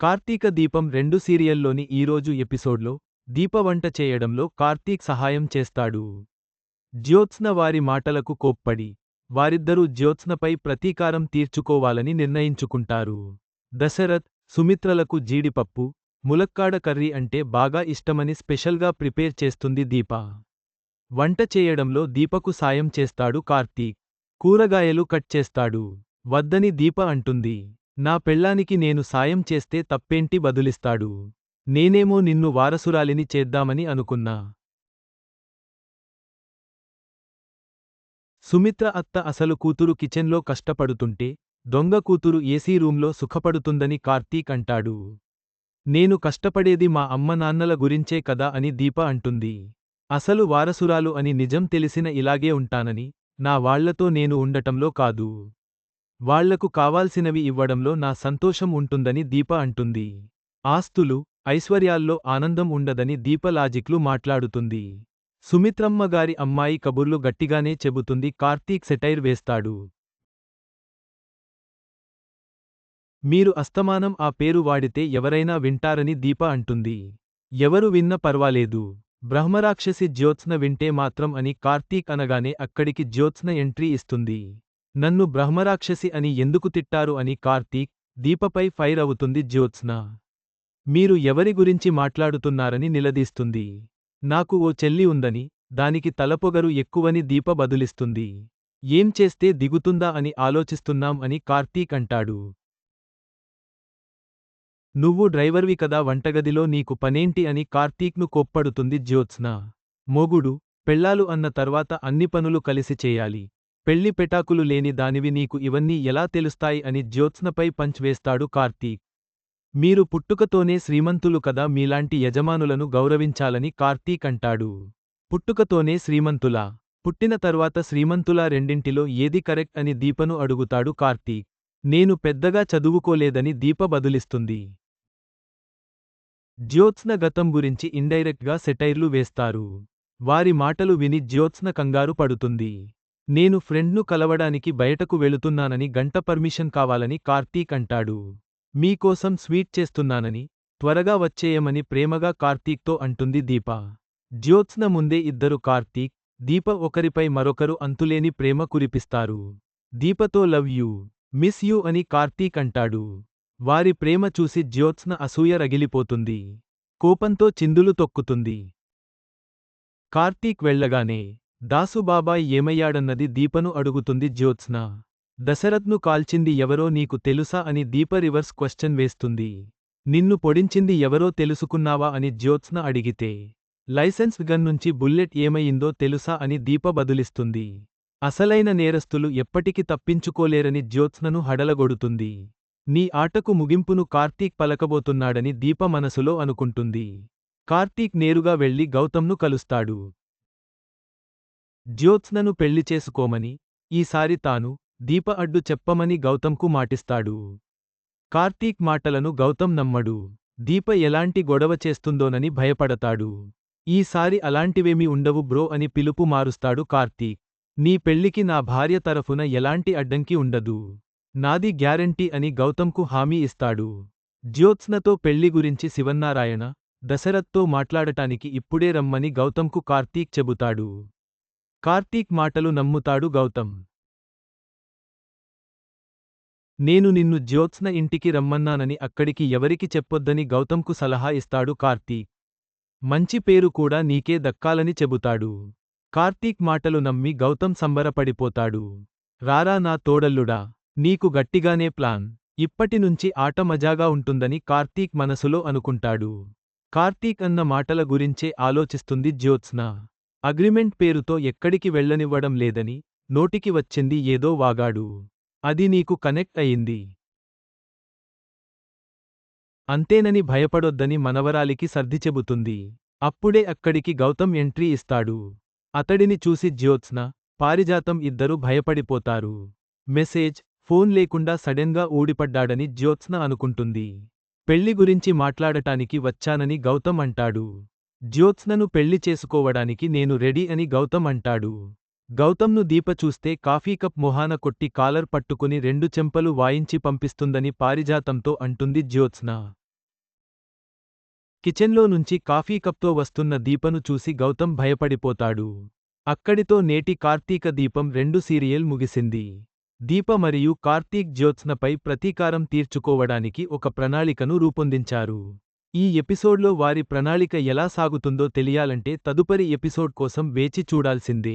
కార్తీక దీపం రెండు సీరియల్లోని ఈరోజు ఎపిసోడ్లో దీప వంట చేయడంలో కార్తీక్ సహాయం చేస్తాడు. జ్యోత్స్న వారి మాటలకు కోప్పడి వారిద్దరూ జ్యోత్స్నపై ప్రతీకారం తీర్చుకోవాలని నిర్ణయించుకుంటారు. దశరథ్ సుమిత్రలకు జీడిపప్పు ములక్కాడ కర్రీ అంటే బాగా ఇష్టమని స్పెషల్గా ప్రిపేర్ చేస్తుంది దీప. వంట చేయడంలో దీపకు సాయం చేస్తాడు కార్తీక్. కూరగాయలు కట్ చేస్తాడు. వద్దని దీప అంటుంది. నా పెళ్ళానికి నేను సాయం చేస్తే తప్పేంటి బదులిస్తాడు? నేనేమో నిన్ను వారసురాలిని చేద్దామని అనుకున్నా. సుమిత్ర అత్త అసలు కూతురు కిచెన్లో కష్టపడుతుంటే దొంగ కూతురు ఏసీ రూంలో సుఖపడుతుందని కార్తీక్ అంటాడు. నేను కష్టపడేది మా అమ్మ నాన్నల గురించే కదా అని దీప అంటుంది. అసలు వారసురాలు అని నిజం తెలిసిన ఇలాగే ఉంటానని నా వాళ్ళతో నేను ఉండటంలో కాదు. వాళ్ళకు కావాల్సినవి ఇవ్వడంలో నా సంతోషం ఉంటుందని దీప అంటుంది. ఆస్తులు ఐశ్వర్యాల్లో ఆనందం ఉండదని దీప లాజిక్లు మాట్లాడుతుంది. సుమిత్రమ్మ గారి అమ్మాయి కబుర్లు గట్టిగానే చెబుతుంది. కార్తీక్ సెటైర్ వేస్తాడు. మీరు అస్తమానం ఆ పేరు వాడితే ఎవరైనా వింటారని దీప అంటుంది. ఎవరు విన్న పర్వాలేదు. బ్రహ్మరాక్షసి జ్యోత్స్న వింటే మాత్రం అని కార్తీక్ అనగానే అక్కడికి జ్యోత్స్న ఎంట్రీ ఇస్తుంది. నన్ను బ్రహ్మరాక్షసి అని ఎందుకు తిట్టారు అని కార్తీక్ దీపపై ఫైర్ అవుతుంది జ్యోత్స్న. మీరు ఎవరి గురించి మాట్లాడుతున్నారని నిలదీస్తుంది. నాకు ఓ చెల్లి ఉందని దానికి తలపొగరు ఎక్కువని దీప బదులిస్తుంది. ఏం చేస్తే దిగుతుందా అని ఆలోచిస్తున్నాం అని కార్తీక్ అంటాడు. నువ్వు డ్రైవర్వి కదా వంటగదిలో నీకు పనేంటి అని కార్తీక్ను కోప్పడుతుంది జ్యోత్స్న. మొగుడు పెళ్ళాలు అన్న తర్వాత అన్ని పనులు కలిసి చేయాలి. పెళ్ళి పెటాకులు లేని దానివి నీకు ఇవన్నీ ఎలా తెలుస్తాయి అని జ్యోత్స్నపై పంచ్ వేస్తాడు కార్తీక్ మీరు పుట్టుకతోనే శ్రీమంతులు కదా మీలాంటి యజమానులను గౌరవించాలని కార్తీక్ అంటాడు పుట్టుకతోనే శ్రీమంతులా? పుట్టిన తర్వాత శ్రీమంతులా రెండింటిలో ఏది కరెక్ట్ అని దీపను అడుగుతాడు కార్తీక్ నేను పెద్దగా చదువుకోలేదని దీప బదులిస్తుంది. జ్యోత్స్న గతం గురించి ఇండైరెక్ట్గా సెటైర్లు వేస్తారు. వారి మాటలు విని జ్యోత్స్న కంగారు పడుతుంది. నేను ఫ్రెండ్ను కలవడానికి బయటకు వెళుతున్నానని గంట పర్మిషన్ కావాలని కార్తీక్ అంటాడు. మీకోసం స్వీట్ చేస్తున్నానని త్వరగా వచ్చేయమని ప్రేమగా కార్తీక్తో అంటుంది దీప. జ్యోత్స్న ముందే ఇద్దరు కార్తీక్ దీప ఒకరిపై మరొకరు అంతులేని ప్రేమ కురిపిస్తారు. దీపతో లవ్ యూ మిస్ యూ అని కార్తీక్ అంటాడు. వారి ప్రేమ చూసి జ్యోత్స్న అసూయ రగిలిపోతుంది. కోపంతో చిందులు తొక్కుతుంది. కార్తీక్ వెళ్ళగానే దాసుబాబాయ్ ఏమయ్యాడన్నది దీపను అడుగుతుంది జ్యోత్స్న. దశరథ్ను కాల్చింది ఎవరో నీకు తెలుసా అని దీప రివర్స్ క్వశ్చన్ వేస్తుంది. నిన్ను పొడించింది ఎవరో తెలుసుకున్నావా అని జ్యోత్స్న అడిగితే. లైసెన్స్ గన్ నుంచి బుల్లెట్ ఏమయిందో తెలుసా అని దీప బదులిస్తుంది. అసలైన నేరస్తులు ఎప్పటికీ తప్పించుకోలేరని జ్యోత్స్నను హడలగొడుతుంది. నీ ఆటకు ముగింపును కార్తీక్ పలకబోతున్నాడని దీప మనసులో అనుకుంటుంది. కార్తీక్ నేరుగా వెళ్ళి గౌతమ్ను కలుస్తాడు. జ్యోత్స్నను పెళ్ళి చేసుకోమని ఈసారి తాను దీప అడ్డు చెప్పమని గౌతంకు మాటిస్తాడు. కార్తీక్ మాటలను గౌతం నమ్మడు. దీప ఎలాంటి గొడవ చేస్తుందోనని భయపడతాడు. ఈసారి అలాంటివేమీ ఉండవు బ్రో అని పిలుపు మారుస్తాడు కార్తీక్. నీ పెళ్ళికి నా భార్య తరఫున ఎలాంటి అడ్డంకి ఉండదు. నాది గ్యారంటీ అని గౌతంకు హామీ ఇస్తాడు. జ్యోత్స్నతో పెళ్ళి గురించి శివన్నారాయణ దశరథ్తో మాట్లాడటానికి ఇప్పుడే రమ్మని గౌతంకు కార్తీక్ చెబుతాడు. కార్తీక్ మాటలు నమ్ముతాడు గౌతమ్. నేను నిన్ను జ్యోత్స్న ఇంటికి రమ్మన్నానని అక్కడికి ఎవరికి చెప్పొద్దని గౌతమ్కు సలహా ఇస్తాడు కార్తీక్. మంచి పేరు కూడా నీకే దక్కాలని చెబుతాడు. కార్తీక్ మాటలు నమ్మి గౌతమ్ సంబరపడిపోతాడు. రారా నా తోడల్లుడా నీకు గట్టిగానే ప్లాన్. ఇప్పటినుంచి ఆట మజాగా ఉంటుందని కార్తీక్ మనసులో అనుకుంటాడు. కార్తీక్ అన్న మాటల గురించే ఆలోచిస్తుంది జ్యోత్స్న. అగ్రిమెంట్ పేరుతో ఎక్కడికి వెళ్ళనివ్వడం లేదని నోటికి వచ్చింది ఏదో వాగాడు. అది నీకు కనెక్ట్ అయింది. అంతేనని భయపడొద్దని మనవరాలికి సర్ది చెబుతుంది. అప్పుడే అక్కడికి గౌతమ్ ఎంట్రీ ఇస్తాడు. అతడిని చూసి జ్యోత్స్న పారిజాతం ఇద్దరూ భయపడిపోతారు. మెసేజ్ ఫోన్ లేకుండా సడెన్గా ఊడిపడ్డాడని జ్యోత్స్న అనుకుంటుంది. పెళ్ళి గురించి మాట్లాడటానికి వచ్చానని గౌతమ్ అంటాడు. జ్యోత్స్నను పెళ్ళి చేసుకోవడానికి నేను రెడీ అని గౌతమ్ అంటాడు. గౌతమ్ను దీప చూస్తే కాఫీ కప్ మొహాన కొట్టి కాలర్ పట్టుకుని రెండు చెంపలు వాయించి పంపిస్తుందని పారిజాతంతో అంటుంది జ్యోత్స్న. కిచెన్లో నుంచి కాఫీ కప్తో వస్తున్న దీపను చూసి గౌతమ్ భయపడిపోతాడు. అక్కడితో నేటి కార్తీక దీపం రెండు సీరియల్ ముగిసింది. దీప మరియు కార్తీక్ జ్యోత్స్నపై ప్రతీకారం తీర్చుకోవడానికి ఒక ప్రణాళికను రూపొందించారు. ఈ ఎపిసోడ్లో వారి ప్రణాళిక ఎలా సాగుతుందో తెలియాలంటే తదుపరి ఎపిసోడ్ కోసం వేచి చూడాల్సిందే.